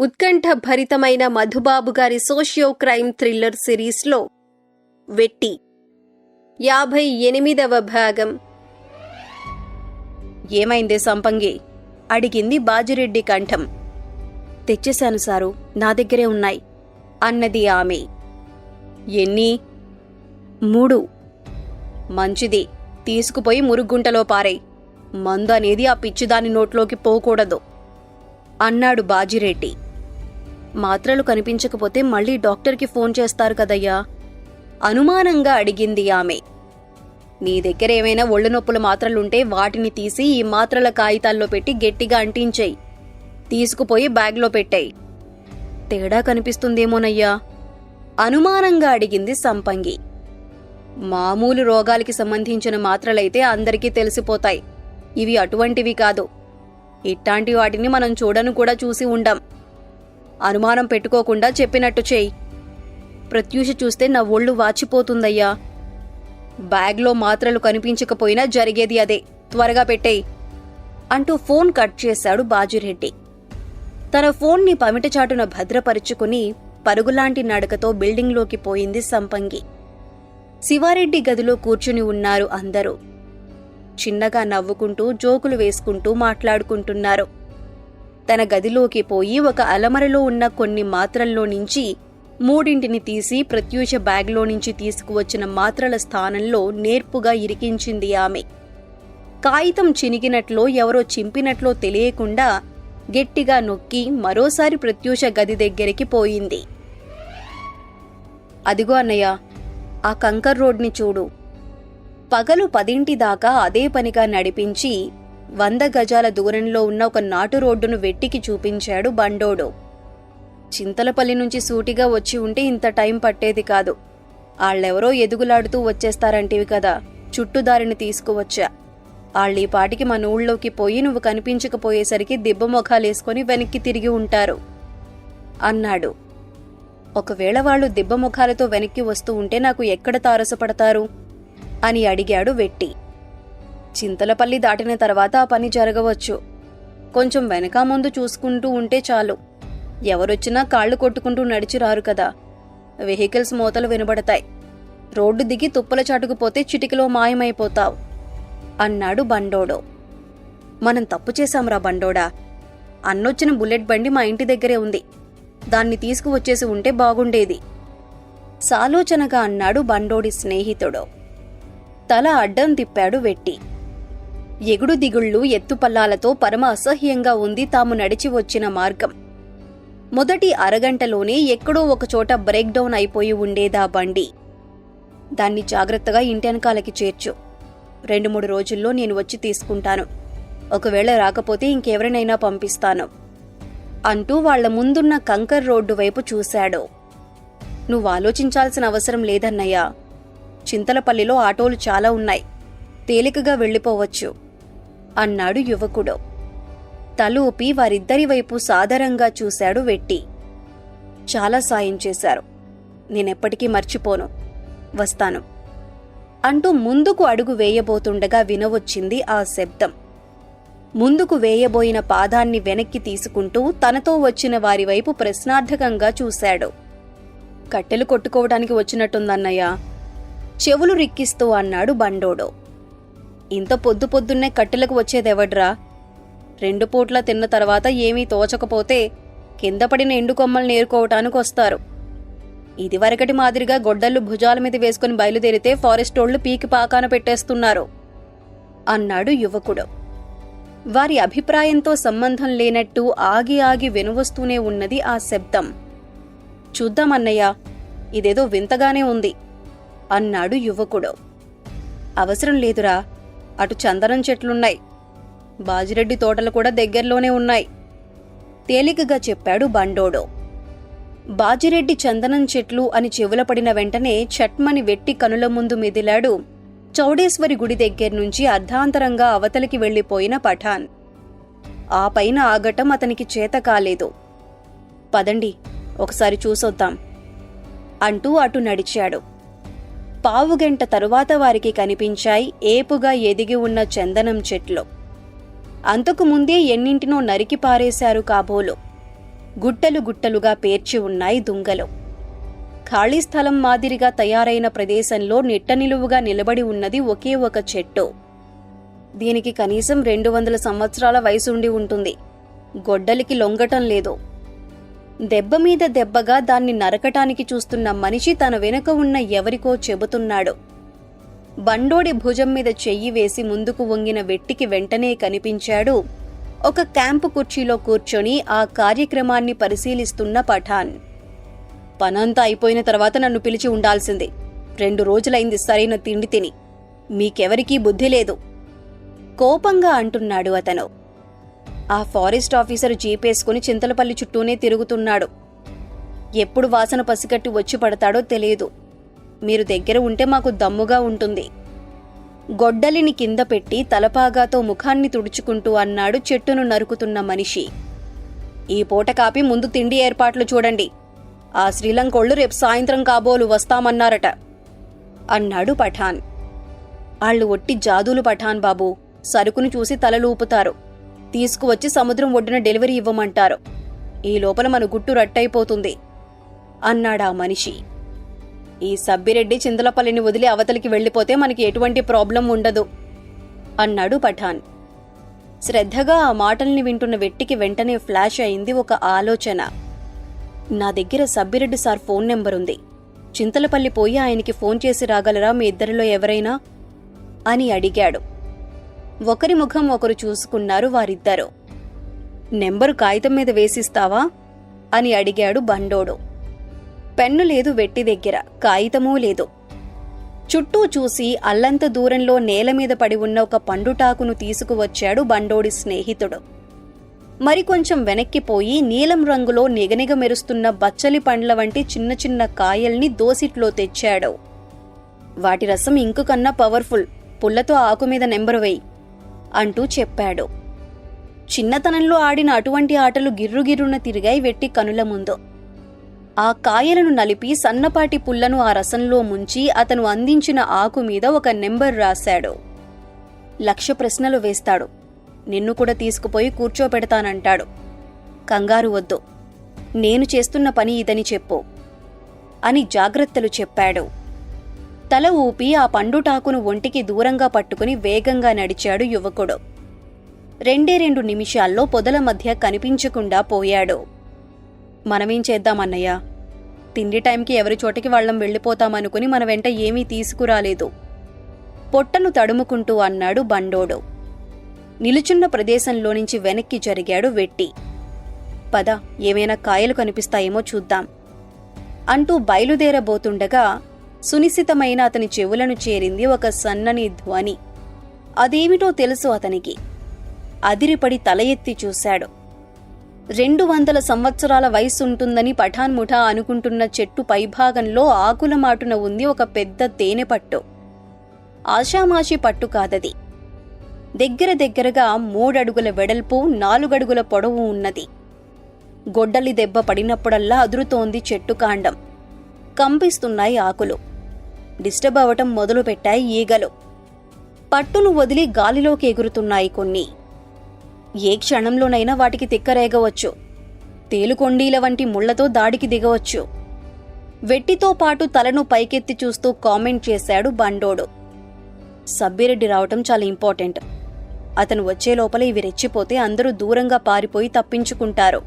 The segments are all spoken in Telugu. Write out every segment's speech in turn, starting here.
ఉత్కంఠ భరితమైన మధుబాబు గారి సోషియో క్రైమ్ థ్రిల్లర్ సిరీస్లో వెట్టి. యాభై ఎనిమిదవ భాగం. ఏమైందే సంపంగి? అడిగింది బాజిరెడ్డి కంఠం. తెచ్చేశాను సారు నా దగ్గరే ఉన్నాయి అన్నది ఆమె. ఎన్ని? మూడు. మంచిది తీసుకుపోయి మురుగుంటలో పారై. మందు అనేది ఆ పిచ్చిదాని నోట్లోకి పోకూడదు అన్నాడు బాజిరెడ్డి. మాత్రలు కనిపించకపోతే మళ్ళీ డాక్టర్కి ఫోన్ చేస్తారు కదయ్యా. అనుమానంగా అడిగింది ఆమె. నీ దగ్గర ఏమైనా ఒళ్ళు నొప్పుల మాత్రలుంటే వాటిని తీసి ఈ మాత్రల కాగితాల్లో పెట్టి గట్టిగా అంటించేయి. తీసుకుపోయి బ్యాగ్లో పెట్టాయి. తేడా కనిపిస్తుందేమోనయ్యా? అనుమానంగా అడిగింది సంపంగి. మామూలు రోగాలకి సంబంధించిన మాత్రలైతే అందరికీ తెలిసిపోతాయి. ఇవి అటువంటివి కాదు. ఇట్లాంటి వాటిని మనం చూడను కూడా చూసి ఉండం. అనుమానం పెట్టుకోకుండా చెప్పినట్టు చేయి. ప్రత్యూష చూస్తే నా ఒళ్ళు వాచిపోతుందయ్యా. బ్యాగ్లో మాత్రలు కనిపించకపోయినా జరిగేది అదే. త్వరగా పెట్టేయి అంటూ ఫోన్ కట్ చేశాడు బాజిరెడ్డి. తన ఫోన్ని పమిటచాటున భద్రపరుచుకుని పరుగులాంటి నడకతో బిల్డింగ్లోకి పోయింది సంపంగి. శివారెడ్డి గదిలో కూర్చుని ఉన్నారు అందరూ. చిన్నగా నవ్వుకుంటూ జోకులు వేసుకుంటూ మాట్లాడుకుంటున్నారు. తన గదిలోకి పోయి ఒక అలమరలో ఉన్న కొన్ని మాత్రల్లో నుంచి మూడింటిని తీసి ప్రత్యూష బ్యాగ్లో నుంచి తీసుకువచ్చిన మాత్రల స్థానంలో నేర్పుగా ఇరికించింది ఆమె. కాగితం చినిగినట్లో ఎవరో చింపినట్లో తెలియకుండా గట్టిగా నొక్కి మరోసారి ప్రత్యూష గది దగ్గరికి పోయింది. అదిగో అన్నయ్య ఆ కంకర్ రోడ్ని చూడు. పగలు పదింటి దాకా అదే పనిగా నడిపించి వంద గజాల దూరంలో ఉన్న ఒక నాటు రోడ్డును వెట్టికి చూపించాడు బండోడు. చింతలపల్లి నుంచి సూటిగా వచ్చి ఉంటే ఇంత టైం పట్టేది కాదు. ఆళ్ళెవరో ఎదుగులాడుతూ వచ్చేస్తారంటివి కదా. చుట్టుదారిని తీసుకువచ్చా. ఆళ్ళీ పాటికి మన ఊళ్ళోకి పోయి నువ్వు కనిపించకపోయేసరికి దిబ్బమొఖాలేసుకొని వెనక్కి తిరిగి ఉంటారు. అన్నాడు. ఒకవేళ వాళ్ళు దిబ్బముఖాలతో వెనక్కి వస్తూ ఉంటే నాకు ఎక్కడ తారసపడతారు? అని అడిగాడు వెట్టి. చింతలపల్లి దాటిన తర్వాత ఆ పని జరగవచ్చు. కొంచెం వెనక ముందు చూసుకుంటూ ఉంటే చాలు. ఎవరొచ్చినా కాళ్ళు కొట్టుకుంటూ నడిచి రారు కదా. వెహికల్స్ మూతలు వినబడతాయి. రోడ్డు దిగి తుప్పల చాటుకుపోతే చిటికలో మాయమైపోతావు. అన్నాడు బండోడో. మనం తప్పు చేశాంరా బండోడా? అన్నొచ్చిన బుల్లెట్ బండి మా ఇంటి దగ్గరే ఉంది. దాన్ని తీసుకువచ్చేసి ఉంటే బాగుండేది. సాలోచనగా అన్నాడు బండోడి స్నేహితుడు. తల అడ్డం తిప్పాడు వెట్టి. ఎగుడు దిగుళ్ళు ఎత్తుపల్లాలతో పరమ అసహ్యంగా ఉంది తాము నడిచి వచ్చిన మార్గం. మొదటి అరగంటలోనే ఎక్కడో ఒకచోట బ్రేక్ డౌన్ అయిపోయి ఉండేదా బండి. దాన్ని జాగ్రత్తగా ఇంటెనకాలకి చేర్చు. రెండు మూడు రోజుల్లో నేను వచ్చి తీసుకుంటాను. ఒకవేళ రాకపోతే ఇంకెవరినైనా పంపిస్తాను. అంటూ వాళ్ళ ముందున్న కంకర్ రోడ్డు వైపు చూశాడు. నువ్వు ఆలోచించాల్సిన అవసరం లేదన్నయ్యా. చింతలపల్లిలో ఆటోలు చాలా ఉన్నాయి. తేలికగా వెళ్ళిపోవచ్చు. అన్నాడు యువకుడు. తలూపి వారిద్దరి వైపు సాదరంగా చూశాడు వెట్టి. చాలా సాయం చేశారు. నేనెప్పటికీ మర్చిపోను. వస్తాను. అంటూ ముందుకు అడుగు వేయబోతుండగా వినవచ్చింది ఆ శబ్దం. ముందుకు వేయబోయిన పాదాన్ని వెనక్కి తీసుకుంటూ తనతో వచ్చిన వారి వైపు ప్రశ్నార్థకంగా చూశాడు. కట్టెలు కొట్టుకోవడానికి వచ్చినట్టుందన్నయ్య. చెవులు రిక్కిస్తూ అన్నాడు బండోడో. ఇంత పొద్దు పొద్దున్నే కట్టెలకు వచ్చేదెవడ్రా రెండు పూట్ల తిన్న తర్వాత ఏమీ తోచకపోతే కింద పడిన ఎండు కొమ్మలు నేరుకోవటానికి వస్తారు. ఇదివరకటి మాదిరిగా గొడ్డళ్ళు భుజాల మీద వేసుకుని బయలుదేరితే ఫారెస్టోళ్ళు పీకి పాకాన పెట్టేస్తున్నారు అన్నాడు యువకుడు. వారి అభిప్రాయంతో సంబంధం లేనట్టు ఆగి ఆగి వెనువస్తూనే ఉన్నది ఆ శబ్దం. చూద్దామన్నయ్య ఇదేదో వింతగానే ఉంది అన్నాడు యువకుడు. అవసరం లేదురా అటు చందనం చెట్లున్నాయి. బాజిరెడ్డి తోటలు కూడా దగ్గరలోనే ఉన్నాయి. తేలికగా చెప్పాడు బండోడో. బాజిరెడ్డి చందనం చెట్లు అని చెవుల పడిన వెంటనే చట్మని వెట్టి కనుల ముందు మెదిలాడు చౌడేశ్వరి గుడి దగ్గర నుంచి అర్ధాంతరంగా అవతలికి వెళ్ళిపోయిన పఠాన్. ఆ పైన ఆగటం అతనికి చేత కాలేదు. పదండి ఒకసారి చూసొద్దాం అంటూ అటు నడిచాడు. పావుగంట తరువాత వారికి కనిపించాయి ఏపుగా ఎదిగి ఉన్న చందనం చెట్లు. అంతకు ముందే ఎన్నింటినో నరికి పారేశారు కాబోలు. గుట్టలు గుట్టలుగా పేర్చి ఉన్నాయి దుంగలు. ఖాళీ స్థలం మాదిరిగా తయారైన ప్రదేశంలో నిట్టనిలువుగా నిలబడి ఉన్నది ఒకే ఒక చెట్టు. దీనికి కనీసం రెండు వందల సంవత్సరాల వయసుండి ఉంటుంది. గొడ్డలికి లొంగటం లేదు. దెబ్బ మీద దెబ్బగా దాన్ని నరకటానికి చూస్తున్న మనిషి తన వెనుక ఉన్న ఎవరికో చెబుతున్నాడు. బండోడి భుజం మీద చెయ్యి వేసి ముందుకు వంగిన వెట్టికి వెంటనే కనిపించాడు ఒక క్యాంపు కుర్చీలో కూర్చొని ఆ కార్యక్రమాన్ని పరిశీలిస్తున్న పఠాన్. పనంతా అయిపోయిన తర్వాత నన్ను పిలిచి ఉండాల్సింది. రెండు రోజులైంది సరైన తిండి తిని. మీకెవరికీ బుద్ధి లేదు. కోపంగా అంటున్నాడు అతను. ఆ ఫారెస్ట్ ఆఫీసర్ జీపేసుకుని చింతలపల్లి చుట్టూనే తిరుగుతున్నాడు. ఎప్పుడు వాసన పసిగట్టి వచ్చి పడతాడో తెలియదు. మీరు దగ్గర ఉంటే మాకు దమ్ముగా ఉంటుంది. గొడ్డలిని కింద పెట్టి తలపాగాతో ముఖాన్ని తుడుచుకుంటూ అన్నాడు చెట్టును నరుకుతున్న మనిషి. ఈ పూట కాపి ముందు తిండి ఏర్పాట్లు చూడండి. ఆ శ్రీలంకోళ్ళు రేపు సాయంత్రం కాబోలు వస్తామన్నారట అన్నాడు పఠాన్. ఆళ్ళు ఒట్టి జాదులు పఠాన్ బాబు సరుకును చూసి తలలూపుతారు. తీసుకువచ్చి సముద్రం ఒడ్డున డెలివరీ ఇవ్వమంటారు. ఈ లోపల మన గుట్టు రట్టయిపోతుంది అన్నాడా మనిషి. ఈ సబ్బిరెడ్డి చింతలపల్లిని వదిలి అవతలికి వెళ్ళిపోతే మనకి ఎటువంటి ప్రాబ్లం ఉండదు అన్నాడు పఠాన్. శ్రద్ధగా ఆ మాటల్ని వింటున్న వెట్టికి వెంటనే ఫ్లాష్ అయింది ఒక ఆలోచన. నా దగ్గర సబ్బిరెడ్డి సార్ ఫోన్ నెంబర్ ఉంది చింతలపల్లి పోయి ఆయనకి ఫోన్ చేసి రాగలరా మీ ఇద్దరిలో ఎవరైనా? అని అడిగాడు. ఒకరి ముఖం ఒకరు చూసుకున్నారు వారిద్దరూ. నెంబరు కాగితం మీద వేసిస్తావా? అని అడిగాడు బండోడు. పెన్ను లేదు వెట్టి దగ్గర కాగితమూ లేదు. చుట్టూ చూసి అల్లంత దూరంలో నేల మీద పడి ఉన్న ఒక పండుటాకును తీసుకువచ్చాడు బండోడి స్నేహితుడు. మరికొంచెం వెనక్కిపోయి నీలం రంగులో నిగనిగ మెరుస్తున్న బచ్చలి పండ్ల వంటి చిన్న చిన్న కాయల్ని దోసిట్లో తెచ్చాడు. వాటి రసం ఇంకు కన్నా పవర్ఫుల్. పుల్లతో ఆకు మీద నెంబరు వేయి. అంటూ చెప్పాడు. చిన్నతనంలో ఆడిన అటువంటి ఆటలు గిర్రుగిర్రున తిరిగాయి వెట్టి కనుల ముందు. ఆ కాయలను నలిపి సన్నపాటి పుల్లను ఆ రసంలో ముంచి అతను అందించిన ఆకు మీద ఒక నెంబర్ రాశాడు. లక్ష ప్రశ్నలు వేస్తాడు. నిన్ను కూడా తీసుకుపోయి కూర్చోపెడతానంటాడు. కంగారు వద్దు. నేను చేస్తున్న పని ఇదని చెప్పు. అని జాగ్రత్తలు చెప్పాడు. తల ఊపి ఆ పండుటాకును ఒంటికి దూరంగా పట్టుకుని వేగంగా నడిచాడు యువకుడు. రెండే రెండు నిమిషాల్లో పొదల మధ్య కనిపించకుండా పోయాడు. మనమేం చేద్దామన్నయ్య తిండి టైంకి ఎవరి చోటికి వాళ్ళం వెళ్ళిపోతామనుకుని మన వెంట ఏమీ తీసుకురాలేదు. పొట్టను తడుముకుంటూ అన్నాడు బండోడు. నిలుచున్న ప్రదేశంలో నుంచి వెనక్కి జరిగాడు వెట్టి. పద ఏమైనా కాయలు కనిపిస్తాయేమో చూద్దాం. అంటూ బయలుదేరబోతుండగా సునిశితమైన అతని చెవులను చేరింది ఒక సన్నని ధ్వని. అదేమిటో తెలుసు అతనికి. అదిరిపడి తల ఎత్తి చూశాడు. రెండు వందల సంవత్సరాల వయసుంటుందని పఠాన్ ముఠా అనుకుంటున్న చెట్టు పైభాగంలో ఆకుల మాటున ఉంది ఒక పెద్ద తేనె పట్టు ఆషామాషి పట్టు కాదది. దగ్గర దగ్గరగా మూడడుగుల వెడల్పు నాలుగడుగుల పొడవు ఉన్నది. గొడ్డలి దెబ్బ పడినప్పుడల్లా అదురుతోంది చెట్టు కాండం. కంపిస్తున్నాయి ఆకులు. డిస్టర్బ్ అవటం మొదలుపెట్టాయి ఈగలు. పట్టును వదిలి గాలిలోకి ఎగురుతున్నాయి కొన్ని. ఏ క్షణంలోనైనా వాటికి తిక్కరేగవచ్చు. తేలుకొండీల వంటి ముళ్ళతో దాడికి దిగవచ్చు. వెట్టితో పాటు తలను పైకెత్తి చూస్తూ కామెంట్ చేశాడు బండోడు. సబ్బిరెడ్డి రావటం చాలా ఇంపార్టెంట్. అతను వచ్చే లోపల ఇవి రెచ్చిపోతే అందరూ దూరంగా పారిపోయి తప్పించుకుంటారు.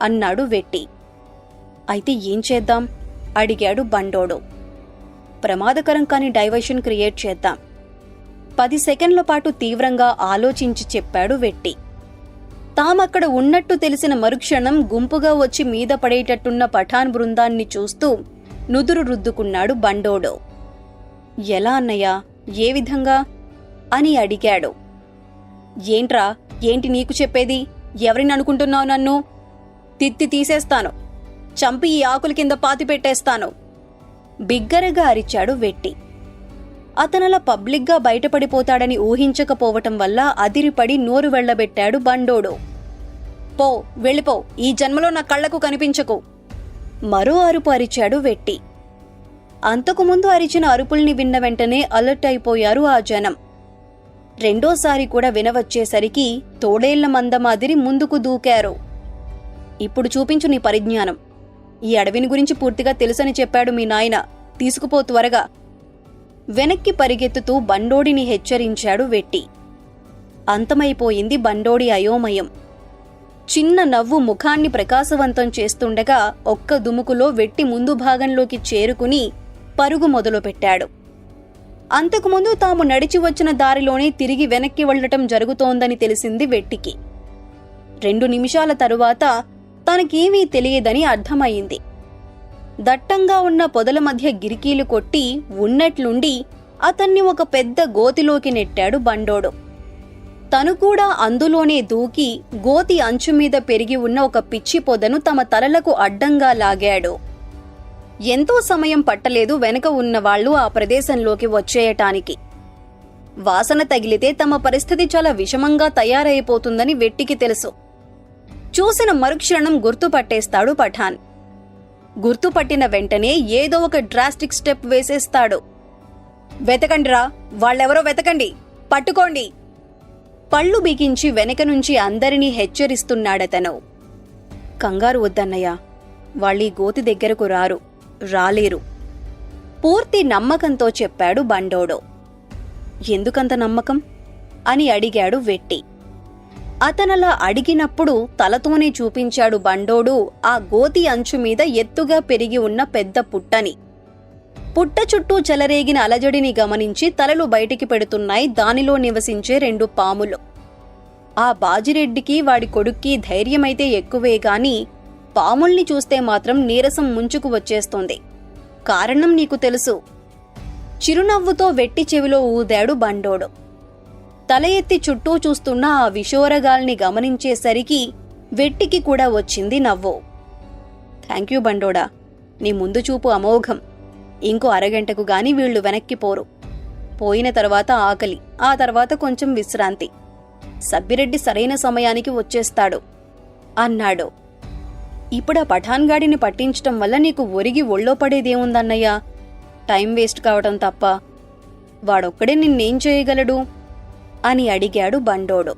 అన్నాడు వెట్టి. అయితే ఏం చేద్దాం? అడిగాడు బండోడు. ప్రమాదకరం కాని డైవర్షన్ క్రియేట్ చేద్దాం. పది సెకండ్ల పాటు తీవ్రంగా ఆలోచించి చెప్పాడు వెట్టి. తామక్కడ ఉన్నట్టు తెలిసిన మరుక్షణం గుంపుగా వచ్చి మీద పడేటట్టున్న పఠాన్ బృందాన్ని చూస్తూ నుదురు రుద్దుకున్నాడు బండోడు. ఎలా అన్నయ్యా? ఏ విధంగా? అని అడిగాడు. ఏంట్రా? ఏంటి నీకు చెప్పేది? ఎవరిని అనుకుంటున్నావు నన్ను? తిత్తి తీసేస్తాను. చంపి ఈ ఆకుల కింద పాతి పెట్టేస్తాను. బిగ్గరగా అరిచాడు వెట్టి. అతనలా పబ్లిక్గా బయటపడిపోతాడని ఊహించకపోవటం వల్ల అదిరిపడి నోరు వెళ్ళబెట్టాడు బండోడు. పో వెళ్ళిపో ఈ జన్మలో నా కళ్ళకు కనిపించకు. మరో అరుపు అరిచాడు వెట్టి. అంతకుముందు అరిచిన అరుపుల్ని విన్న వెంటనే అలర్ట్ అయిపోయారు ఆ జనం. రెండోసారి కూడా వినవచ్చేసరికి తోడేళ్ళ మంద మాదిరి ముందుకు దూకారు. ఇప్పుడు చూపించు నీ పరిజ్ఞానం. ఈ అడవిని గురించి పూర్తిగా తెలుసని చెప్పాడు మీ నాయన. తీసుకుపో త్వరగా. వెనక్కి పరిగెత్తుతూ బండోడిని హెచ్చరించాడు వెట్టి. అంతమైపోయింది బండోడి అయోమయం. చిన్న నవ్వు ముఖాన్ని ప్రకాశవంతం చేస్తుండగా ఒక్క దుముకులో వెట్టి ముందు భాగంలోకి చేరుకుని పరుగు మొదలుపెట్టాడు అంతకుముందు తాము నడిచి వచ్చిన దారిలోనే తిరిగి వెనక్కి వెళ్ళటం జరుగుతోందని తెలిసింది వెట్టికి. రెండు నిమిషాల తరువాత తనకేమీ తెలియదని అర్థమయ్యింది. దట్టంగా ఉన్న పొదల మధ్య గిరికీలు కొట్టి ఉన్నట్లుండి అతన్ని ఒక పెద్ద గోతిలోకి నెట్టాడు బండోడు. తను కూడా అందులోనే దూకి గోతి అంచు మీద పెరిగి ఉన్న ఒక పిచ్చి పొదను తమ తలలకు అడ్డంగా లాగాడు. ఎంతో సమయం పట్టలేదు వెనక ఉన్నవాళ్ళు ఆ ప్రదేశంలోకి వచ్చేయటానికి. వాసన తగిలితే తమ పరిస్థితి చాలా విషమంగా తయారైపోతుందని వెట్టికి తెలుసు. చూసిన మరుక్షణం గుర్తుపట్టేస్తాడు పఠాన్. గుర్తుపట్టిన వెంటనే ఏదో ఒక డ్రాస్టిక్ స్టెప్ వేసేస్తాడు. వెతకండిరా వాళ్ళెవరో వెతకండి పట్టుకోండి. పళ్ళు బిగించి వెనక నుంచి అందరినీ హెచ్చరిస్తున్నాడతను. కంగారు వద్దన్నయ్య వాళ్ళీ గోతి దగ్గరకు రారు రాలేరు. పూర్తి నమ్మకంతో చెప్పాడు బండోడో. ఎందుకంత నమ్మకం? అని అడిగాడు వెట్టి. అతనలా అడిగినప్పుడు తలతోనే చూపించాడు బండోడు ఆ గోతి అంచు మీద ఎత్తుగా పెరిగి ఉన్న పెద్ద పుట్టని. పుట్ట చుట్టూ చెలరేగిన అలజడిని గమనించి తలలు బయటికి పెడుతున్నాయి దానిలో నివసించే రెండు పాములు. ఆ బాజిరెడ్డికి వాడి కొడుక్కి ధైర్యమైతే ఎక్కువే గాని పాముల్ని చూస్తే మాత్రం నీరసం ముంచుకు వచ్చేస్తోంది. కారణం నీకు తెలుసు. చిరునవ్వుతో వెట్టి చెవిలో ఊదాడు బండోడు. తల ఎత్తి చుట్టూ చూస్తున్న ఆ విషోరగాల్ని గమనించేసరికి వెట్టికి కూడా వచ్చింది నవ్వు. థ్యాంక్ యూ బండోడా. నీ ముందు చూపు అమోఘం. ఇంకో అరగంటకు గాని వీళ్ళు వెనక్కిపోరు పోయిన తర్వాత ఆకలి ఆ తర్వాత కొంచెం విశ్రాంతి. సబ్బిరెడ్డి సరైన సమయానికి వచ్చేస్తాడు. అన్నాడు. ఇప్పుడా పఠాన్గాడిని పట్టించటం వల్ల నీకు ఒరిగి ఒళ్ళో పడేదేముందన్నయ్యా? టైం వేస్ట్ కావటం తప్ప. వాడొక్కడే నిన్నేం చేయగలడు? అని అడిగాడు బండోడు.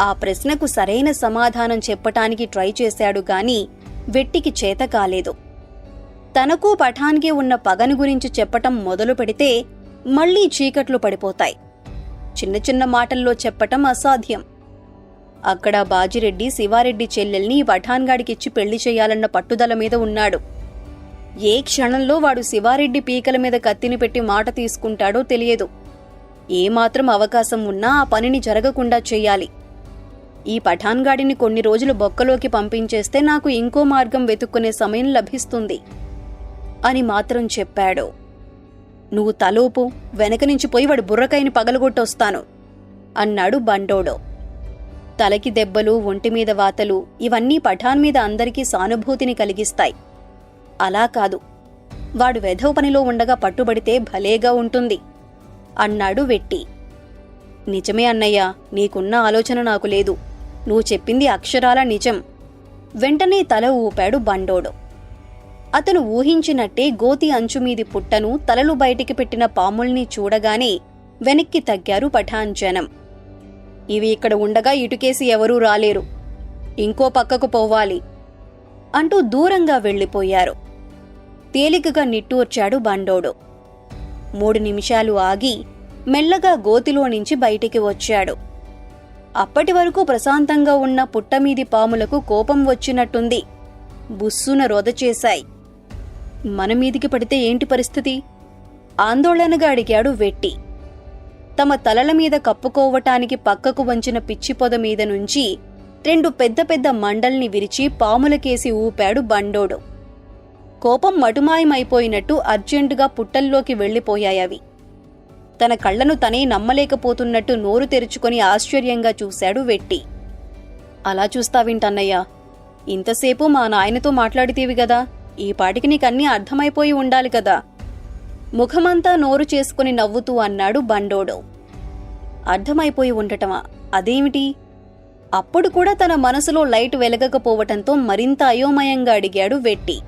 ఆ ప్రశ్నకు సరైన సమాధానం చెప్పటానికి ట్రై చేశాడు గాని వెట్టికి చేత కాలేదు. తనకు పఠాన్కి ఉన్న పగను గురించి చెప్పటం మొదలు పెడితే మళ్ళీ చీకట్లు పడిపోతాయి. చిన్న చిన్న మాటల్లో చెప్పటం అసాధ్యం. అక్కడ బాజిరెడ్డి శివారెడ్డి చెల్లెల్ని పఠాన్గాడికిచ్చి పెళ్ళి చేయాలన్న పట్టుదల మీద ఉన్నాడు. ఏ క్షణంలో వాడు శివారెడ్డి పీకల మీద కత్తిని పెట్టి మాట తీసుకుంటాడో తెలియదు. ఏమాత్రం అవకాశం ఉన్నా ఆ పనిని జరగకుండా చేయాలి. ఈ పఠాన్గాడిని కొన్ని రోజులు బొక్కలోకి పంపించేస్తే నాకు ఇంకో మార్గం వెతుక్కునే సమయం లభిస్తుంది అని మాత్రం చెప్పాడు. నువ్వు తలోపు వెనక నుంచి పోయి వాడి బుర్రకాయని పగలగొట్టొస్తాను అన్నాడు బండోడో. తలకి దెబ్బలు ఒంటిమీద వాతలు ఇవన్నీ పఠాన్ మీద అందరికీ సానుభూతిని కలిగిస్తాయి. అలా కాదు. వాడు వెధవ పనిలో ఉండగా పట్టుబడితే భలేగా ఉంటుంది. అన్నాడు వెట్టి. నిజమే అన్నయ్య నీకున్న ఆలోచన నాకు లేదు. నువ్వు చెప్పింది అక్షరాల నిజం. వెంటనే తల ఊపాడు బండోడు. అతను ఊహించినట్టే గోతి అంచుమీది పుట్టను తలలు బయటికి పెట్టిన పాముల్ని చూడగానే వెనక్కి తగ్గారు పఠాన్ జనం ఇవి ఇక్కడ ఉండగా ఇటుకేసి ఎవరూ రాలేరు. ఇంకో పక్కకు పోవాలి అంటూ దూరంగా వెళ్ళిపోయారు. తేలికగా నిట్టూర్చాడు బండోడు. మూడు నిమిషాలు ఆగి మెల్లగా గోతిలో నుంచి బయటికి వచ్చాడు. అప్పటి వరకు ప్రశాంతంగా ఉన్న పుట్టమీది పాములకు కోపం వచ్చినట్టుంది. బుస్సున రొదచేశాయి మన మీదికి పడితే ఏంటి పరిస్థితి? ఆందోళనగా అడిగాడు వెట్టి. తమ తలల మీద కప్పుకోవటానికి పక్కకు వంచిన పిచ్చి పొద మీద నుంచి రెండు పెద్ద పెద్ద మండల్ని విరిచి పాములకేసి ఊపాడు బండోడు. కోపం మటుమాయమైపోయినట్టు అర్జెంటుగా పుట్టల్లోకి వెళ్ళిపోయాయవి తన కళ్ళను తనే నమ్మలేకపోతున్నట్టు నోరు తెరుచుకొని ఆశ్చర్యంగా చూశాడు వెట్టి. అలా చూస్తావింటన్నయ్యా ఇంతసేపు మా నాయనతో మాట్లాడితేవి గదా. ఈ పాటికి నీకన్నీ అర్థమైపోయి ఉండాలి కదా. ముఖమంతా నోరు చేసుకుని నవ్వుతూ అన్నాడు బండోడు. అర్థమైపోయి ఉండటమా? అదేమిటి? అప్పుడు కూడా తన మనసులో లైట్ వెలగకపోవటంతో మరింత అయోమయంగా అడిగాడు వెట్టి.